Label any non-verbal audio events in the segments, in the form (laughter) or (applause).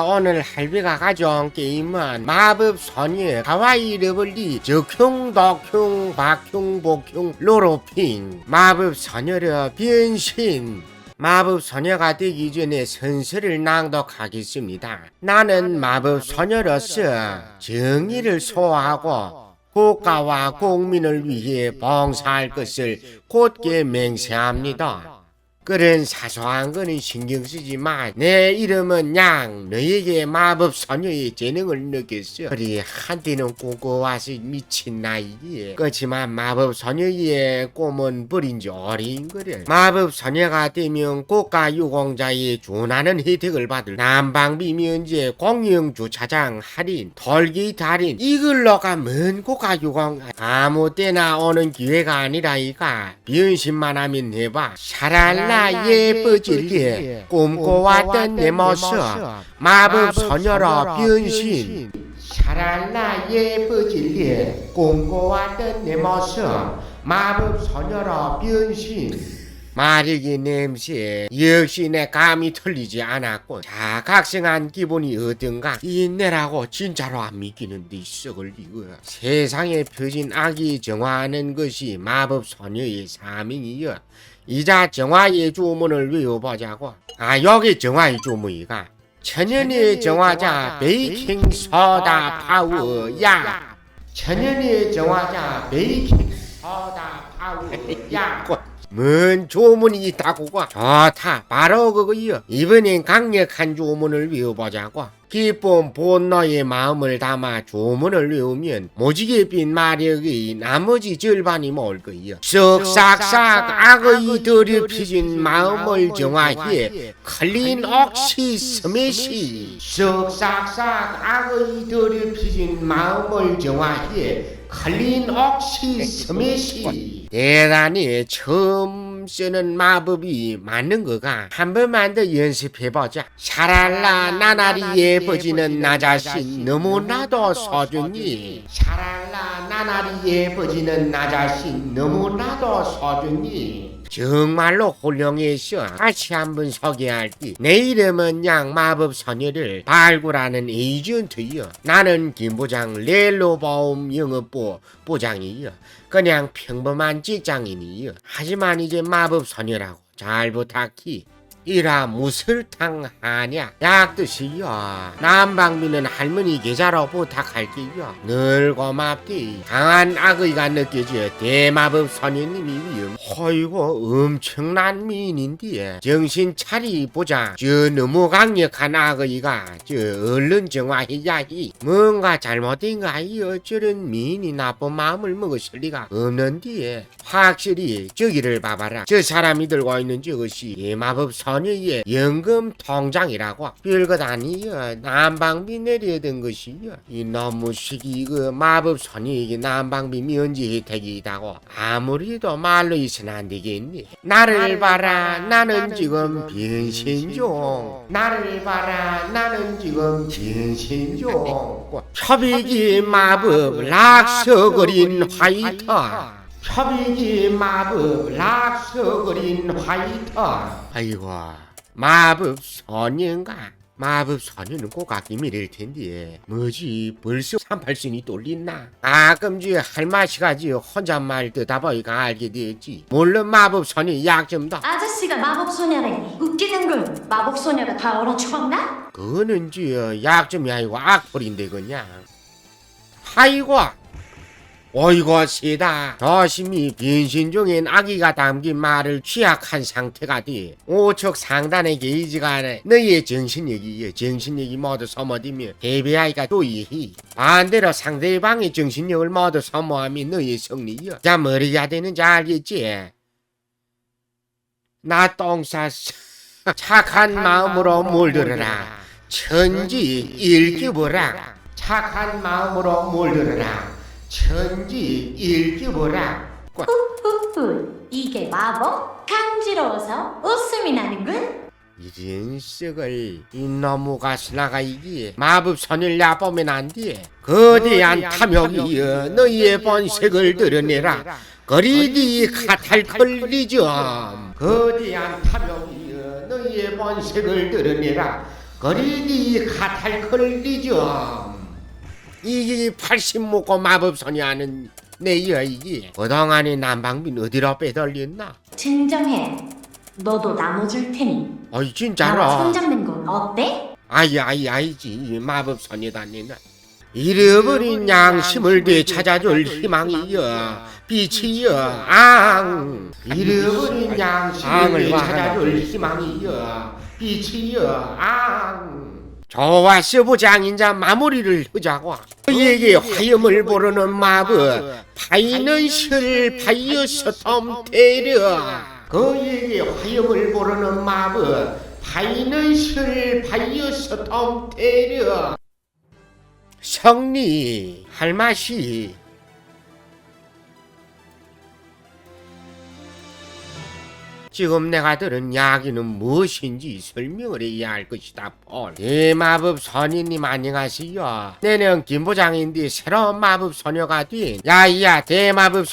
자 오늘 할비가 가져온 게임은 마법 소녀 가와이 러블리 적흉 독흉 박흉 복흉 로로핑 마법 소녀의 변신 마법 소녀가 되기 전에 선서를 낭독하겠습니다. 나는 마법 소녀로서 정의를 소화하고 국가와 국민을 위해 봉사할 것을 곧게 맹세합니다. 그런 사소한 거는 신경 쓰지 마. 내 이름은 양. 너에게 마법 소녀의 재능을 느꼈어. 그리 한때는 꿈꿔와서 미친 나이기에. 그렇지만 마법 소녀의 꿈은 버린 지 오래인 거를. 마법 소녀가 되면 국가 유공자의 준하는 혜택을 받을 난방비 면제, 공영 주차장 할인, 톨게이트 할인. 이걸로가 먼 국가 유공 아무 때나 오는 기회가 아니라이가. 변신만 하면 해봐. 샤랄라 예뻐질리 꿈꿔왔던 내 모습 마법 소녀로 변신. 샤랄라 예뻐질리 꿈꿔왔던 내 모습 마법 소녀로 변신. 마르기 냄새 역시 내 감이 틀리지 않았고 자 각성한 기분이 어떤가 인내라고 진짜로 안 믿기는데 썩을 이거 세상에 펴진 악이 정화하는 것이 마법 소녀의 사명이여 이자 정화의 주문을 외워보자고. 아 여기 정화의 주문이가 천연의 정화자 베이킹 소다 파워 야. 천연의 정화자 베이킹 소다 파워 야뭔 주문이 있다고 좋다. 바로 그거요 이번엔 강력한 주문을 외워보자고 기쁨 본너의 마음을 담아 주문을 외우면 무지개 빈 마력의 나머지 절반이 모을 거예요 쓱싹싹 악의 더럽혀진 마음을 정화해 클린 옥시 스매시. 쓱싹싹 악의 더럽혀진 마음을 정화해 클린 옥시 스매시 대단히 처음 쓰는 마법이 맞는 거가 한 번만 더 연습해보자. 샤랄라 나날이 예뻐지는 나 자신 너무나도 소중히 샤랄라 나날이 예뻐지는 나 자신 너무나도 소중히 정말로 훌륭해서 다시 한번 소개할게. 내 이름은 양 마법 소녀를 발굴하는 에이전트여. 나는 김부장 렐로바움 영업부 부장이여 그냥 평범한 직장인이여 하지만 이제 마법 소녀라고 잘 부탁해 이라 무설탕 하냐? 약듯이요 난방비는 할머니 계좌로 부탁할게요. 늘 고맙디. 강한 악의가 느껴져 대마법 소녀님이 위험 허이고 엄청난 미인인데 정신 차리 보자. 저 너무 강력한 악의가. 저 얼른 정화해야지 뭔가 잘못된 거 아니여. 저런 미인이 나쁜 마음을 먹었을 리가 없는데 확실히 저기를 봐봐라. 저 사람이 들고 있는 저것이 대마법 소녀의 연금 통장이라고 별것 아니여 난방비 내려야 된 것이여 이 너무 시기 그 마법 소녀에게 난방비 면제 혜택이 있다고 아무리도 말로 있어는 안 되겠니? 나를 봐라 나는 지금 변신 중. 나를 봐라 나는 지금 변신 중. 협익이 마법 락서그린 화이터 협익이 마법 락서그린 화이터. 아이고 마법 소녀인가? 마법 소녀는 꼭 아낌이될 텐데 뭐지 벌써 38순이 똘린나? 아끔지 할마시가지 혼잣말 듣다 보니까 알게 되었지. 물론 마법 소녀 약점도? 아저씨가 마법 소녀라니 웃기는군 마법 소녀가 다 얼어 죽었나? 그거는 지 약점이 아니고 악플인데 그냥. 아이고 어이구 세다. 도심이 변신 중인 아기가 담긴 말을 취약한 상태가 돼 오척 상단의 게이지가 너희의 정신력이 정신력이 모두 소모되며 대비아이가 또이히 반대로 상대방의 정신력을 모두 소모하면 너희의 승리여. 자 머리가 되는지 알겠지? 나 똥 쌌어 착한 마음으로 물들어라. 천지 일기보라. 착한 마음으로 물들어라 천지 일기보라. 후후 이게 마법? 간지러워서 웃음이 나는군. 이런 썩을 이놈의 가스나가 이기에 마법 선을 놔보면 안돼 거대한 탐욕이여 너희의 본색을 드러내라. 거리디 카탈컬리즘 거대한 탐욕이여 너희의 본색을 드러내라. 거리디 카탈컬리죠 이게 80 먹고 마법선이 하는 내 여이기 그동안에 난방비 어디로 빼돌렸나? 진정해. 너도 나눠줄 테니. 나와 진짜로? 손잡는 건 어때? 아이 아이 아이지. 마법선이 다니나 잃어버린 양심을 되찾아줄 희망이여 빛이여 앙. 잃어버린 양심을 되찾아줄 희망이여 빛이여 앙 좋았어 보장 인자 마무리를 하자고. 그에게 화염을 부르는 마법 파이는 실 파이어서 톰 테려 그에게 화염을 부르는 마법 파이는 실 파이어서 톰 테려 성리 할 맛이 지금 내가 들은 이야기는 무엇인지 설명을 해야 할 것이다 폴. 대마법 선인님 안녕하세요 내는 김부장인데 새로운 마법 소녀가 된 야이야 대마법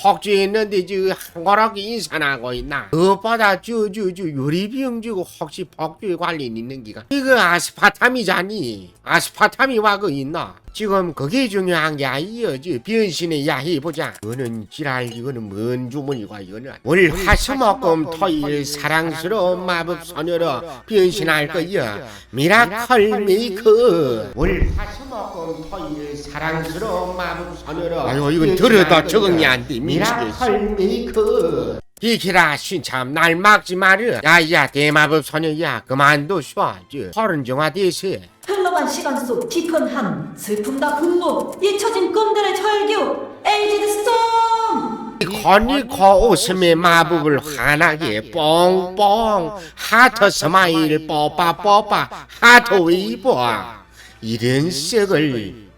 폭주에 있는데 저 한가락이 인사나고 있나? 그것보다 저저저 유리병 저거 혹시 폭주에 관련 있는 기가? 이거 아스파탐이잖니? 아스파탐이 와그 있나 지금 그게 중요한 게 아니여 저 변신의 야해 보자. 이거는 지랄 이거는 뭔 주문이고 이거는. 월 화수목금 토일 사랑스러운 마법 소녀로 변신할 거야. 미라클 메이크 월 화수목금 토일 사랑스러운 마법 소녀로 아이고 이건 들어도 적응이 안돼. 미라클 메이크 비키라 신참. 날 막지 마르 야야 대마법 소녀야. 그만둬 쏴. 저 서른 정화 대세 흘러간 시간 속 깊은 함, 슬픔과 분노, 잊혀진 꿈들의 절규, 에이지드 스톰! 건이 코 웃음의 마법을 환하게 뽕뽕 하트 스마일 뽀빠 뽀빠 하트 웨이브 이런 색을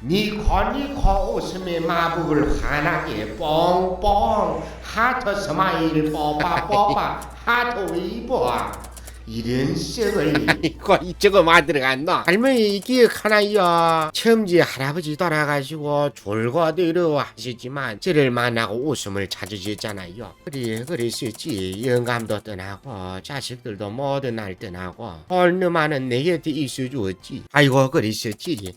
네 건이 코 웃음의 마법을 환하게 뽕뽕 하트 스마일 뽀빠 뽀빠 하트 웨이브 이런 색을 이거 이쪽어 마 들어갔노 할머니 기억하나요 처음지 할아버지 돌아가시고 졸고대로 하시지만 저를 만나고 웃음을 찾으셨잖아요. 그래 그랬었지 영감도 떠나고 자식들도 모두 날 떠나고 얼마는 내 곁에 있어주었지. 아이고 그랬었지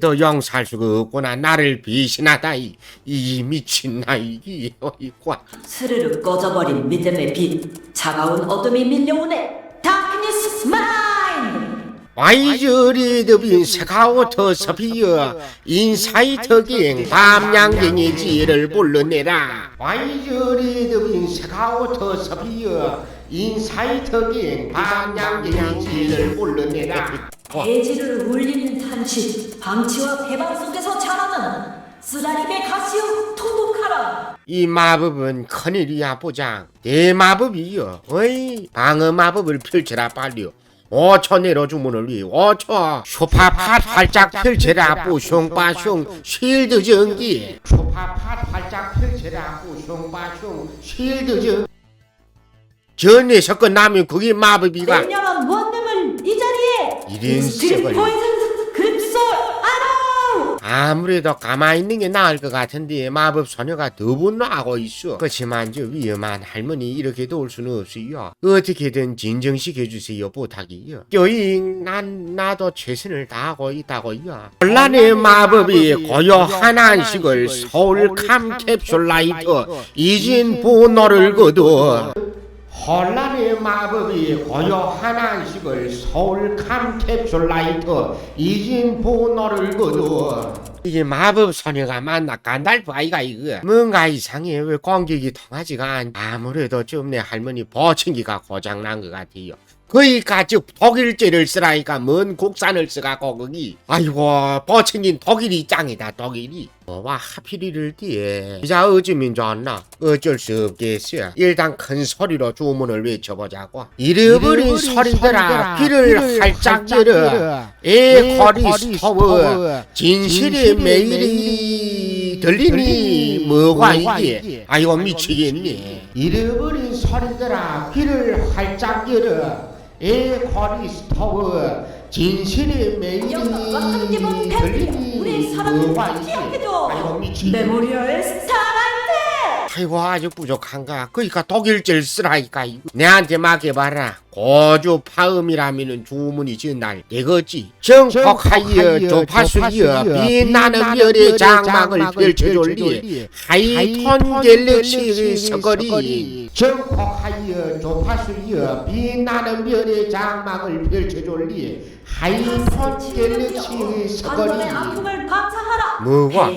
더 용서할 수가 없구나. 나를 비신하다. 이, 이 미친 나이기 어이구 스르르 꺼져버린 믿음의 빛, 차가운 어둠이 밀려오네. 다크니스 마인드! 와이저리 더빈 세카우터 서피어. 인사이터갱 밤양갱의 지혜를 불러내라. 와이저리 더빈 세카우터 서피어. 인사이터갱 밤양갱의 지혜를 불러내라 대지를 울리는 탄식, 방치와 배방 속에서 자라는 쓰라림의 가시오 통곡하라! 이 마법은 큰일이야 보장. 내 마법이여. 어이 방어 마법을 펼쳐라 빨리요. 5초 내로 주문을 위 5초 쇼파팟 활짝 펼쳐라 뿌숑빠숑 쉴드 전기. 쇼파팟 활짝 펼쳐라 뿌숑빠숑 쉴드 전기 저 녀석 끝나면 그게 마법이가 이 포이즌 그립솔 아노! 아무래도 가만히 있는 게 나을 것 같은데 마법 소녀가 더 분노하고 있어. 그렇지만 저 위험한 할머니 이렇게 도울 수는 없어요. 어떻게든 진정시켜 주세요 부탁이요. 교인 난 나도 최선을 다하고 있다고요. 혼란의 마법이 고요한 안식을 서울 캄 캡슐 라이터 이진 보너를 거둬. 혼란의 마법이 고요한 안식을 서울 캄 캡슐 라이터 이진 보너를 거둬 이게 마법 소녀가 만나 간달프 아이가 이거. 뭔가 이상해. 왜 공격이 통하지가 않. 아무래도 좀 내 할머니 보청기가 고장난 것 같아요 거기까지 독일제를 쓰라니까 먼 국산을 써갖고 거기. 아이고 보청긴 독일이 짱이다 독일이. 와 하필 이럴 때에. 이자 어쩌면 좋나? 어쩔 수 없겠어. 일단 큰 소리로 주문을 외쳐보자고. 잃어버린 소리들아 귀를 활짝 열어. 에코리 스토브. 진실의 메일이 들리니? 뭐가 이게? 아이고 미치겠네. 잃어버린 소리들아 귀를 활짝 열어 에코리 스토브 진실의 들리니 사랑을 뭐가 이게 기억해줘! 아이고 미치겠네 메모리얼 스타라이트! 아이고 아직 부족한가 그니까 독일질 쓰라니까. 이거 내한테 맡겨봐라. 고주 파음이라면은 주문이 전날 되겠지. 정복하여 조파수여 빛나는 별의 장막을 펼쳐줄리 하이톤 갤럭시의 서거리. 정복하여 조파수여 빛나는 별의 장막을 펼쳐줄리 하이톤 갤럭시의 서거리. 뭐가?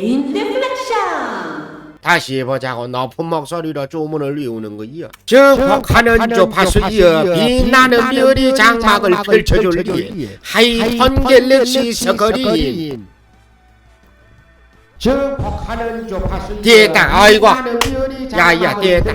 다시 해보자고 높은 목소리로 주문을 외우는 거이요 정복하는 조파수여 빛나는 별의 장막을 펼쳐줄리 하이톤 갤럭시 서거리 정복하는 조파수여 됐다 아이고. 야야 됐다.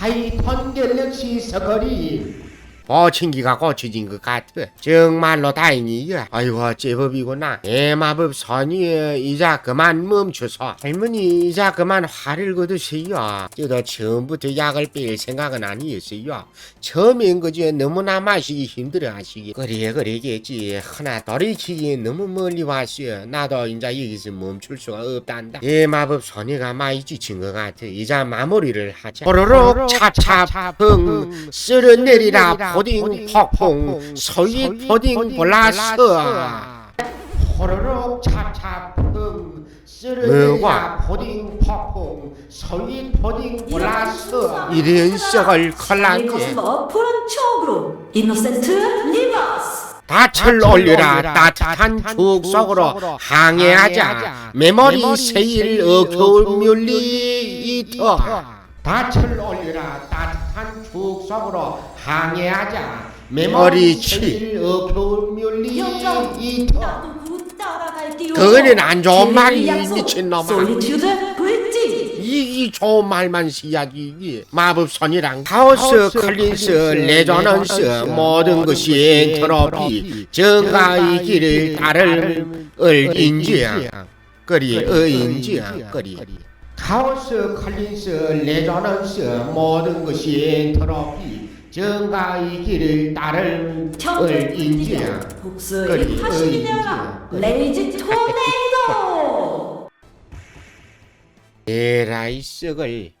하이톤 갤럭시 서거리 보친기가 고쳐진 것 같아 정말로 다행이야. 아이고 제법이구나. 대마법 선이 이자 그만 멈춰서 할머니 이자 그만 화를 거두세요. 저도 처음부터 약을 뺄 생각은 아니었어요. 처음엔 그저 너무나 마시기 힘들어 하시기. 그래 그러겠지. 하나 돌이키기 너무 멀리 왔어요. 나도 이제 여기서 멈출 수가 없단다. 대마법 선이가 많이 지친 것 같아. 이자 마무리를 하자. 호로록 차차풍. 쓸어내리라 포딩 폭풍 서윗 포딩 블라스 호로록 차차풍 쓸어내리라 포딩 폭풍 서윗 포딩 블라스 이런 썩을 이것은 어프런 촉으로. 이노센트 리버스. 닻을 올려라 따뜻한 축 속으로 항해하자. 메모리 세일 어겨운 뮬리 이터. 닻을 올려라 따뜻한 축 속으로 항해하자. 메모리 세일 어겨운 뮬리 영장 이터 나도 곧 따라갈게요 그거는 안 좋은 말이 미친놈아. 솔리튜드? 브릿지? 이, 이 좋은 말만 써야지 이게. 마법선이랑 하우스 컬린스 레조넌스 모든 것이 엔트로피 정가의 길을 따를 을인지야. 거리 어인지야 거리. 하우스 컬린스 레조넌스 모든 것이 엔트로피 정가의 길을 따를 을인지야. 복수의 거리 화신이 되어라. 레이지 토네이도. (laughs) 에라이 썩을